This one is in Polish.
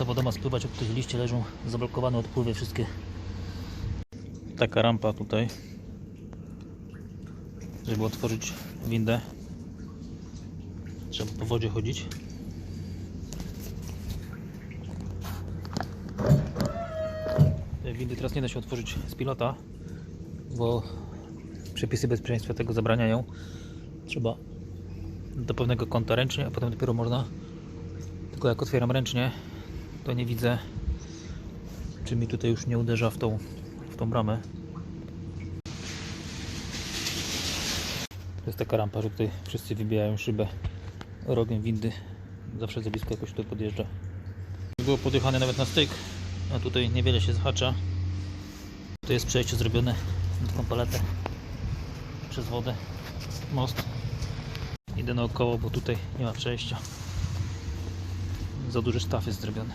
Ta woda ma spływać, od tych liście leżą zablokowane odpływy wszystkie. Taka rampa tutaj, żeby otworzyć windę. Trzeba po wodzie chodzić. Windy teraz nie da się otworzyć z pilota, bo przepisy bezpieczeństwa tego zabraniają. Trzeba do pewnego kąta ręcznie, a potem dopiero można. Tylko jak otwieram ręcznie, to nie widzę, czy mi tutaj już nie uderza w tą, w tą bramę. To jest taka rampa, że tutaj wszyscy wybijają szybę rogiem windy. Zawsze za blisko jakoś tutaj podjeżdża. Było podjechane nawet na styk, a tutaj niewiele się zahacza. To jest przejście zrobione na taką paletę przez wodę. Most. Idę naokoło, bo tutaj nie ma przejścia. Za duży staw jest zrobiony.